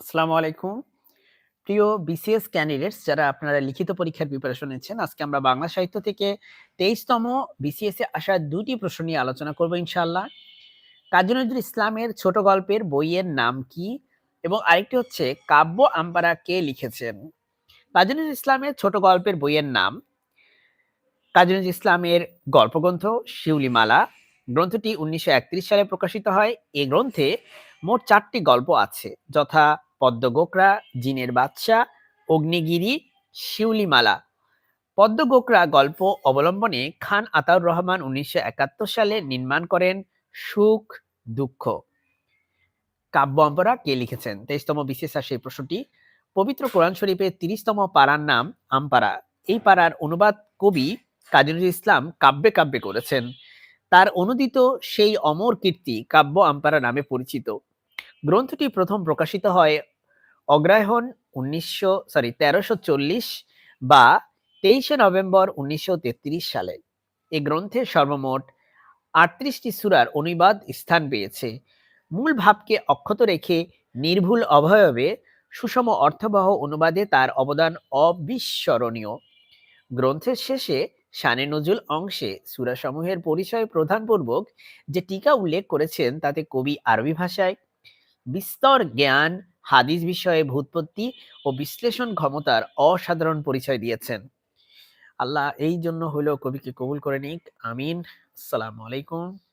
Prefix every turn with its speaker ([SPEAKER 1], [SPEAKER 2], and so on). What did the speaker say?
[SPEAKER 1] আসসালামু আলাইকুম। প্রিয় বিসিএস ক্যান্ডিডেটস যারা আপনারা লিখিত পরীক্ষার প্রিপারেশন নিচ্ছেন, আজকে আমরা বাংলা সাহিত্য থেকে ২৩ তম বিসিএস এ আসা দুটি প্রশ্ন নিয়ে আলোচনা করব ইনশাআল্লাহ। কাজী নজরুল ইসলামের ছোট গল্পের বইয়ের নাম কি? এবং আরেকটি হচ্ছে কাব্য আমপারা কে লিখেছেন? কাজী নজরুল ইসলামের ছোট গল্পের বইয়ের নাম কাজী নজরুল ইসলামের গল্পগ্রন্থ শিউলিমালা। গ্রন্থটি ১৯৩১ সালে প্রকাশিত হয়। এ গ্রন্থে মোট চারটি গল্প আছে যথা পদ্মগোকরা, জিনের বাদশা, অগ্নিগিরি, শিউলিমালা। পদ্মগোকরা গল্প অবলম্বনে খান আতাউর রহমান ১৯৭১ সালে নির্মাণ করেন সুখ, দুঃখ। কাব্য আমপারা কে লিখেছেন? ২৩ তম বিসিএস আর সেই প্রশ্নটি। পবিত্র কোরআন শরীফের ৩০ তম পারার নাম আমপারা। এই পাড়ার অনুবাদ কবি কাজী ইসলাম কাব্যে কাব্যে করেছেন। তার অনুদিত সেই অমর কীর্তি কাব্য আমপারা নামে পরিচিত। গ্রন্থটি প্রথম প্রকাশিত হয় অগ্রহায়ণ ১৯০০ সরি ১৩৪০ বা ২৩শে নভেম্বর ১৯৩৩ সালে। এ গ্রন্থে সর্বমোট আটত্রিশটি সুরার অনুবাদ স্থান পেয়েছে। মূল ভাবকে অক্ষত রেখে নির্ভুল অভয়বে সুষম অর্থবহ অনুবাদে তার অবদান অবিস্মরণীয়। গ্রন্থের শেষে শানে নজুল অংশে সূরাসমূহের পরিচয় প্রধানপূর্বক যে টিকা উল্লেখ করেছেন তাতে কবি আরবি ভাষায় বিস্তর জ্ঞান, হাদিস বিষয়ে ভূতপত্তি ও বিশ্লেষণ ক্ষমতার অসাধারণ পরিচয় দিয়েছেন। আল্লাহ এই জন্য হইলেও কবিকে কবুল করে নিক। আমিন। আসসালামু আলাইকুম।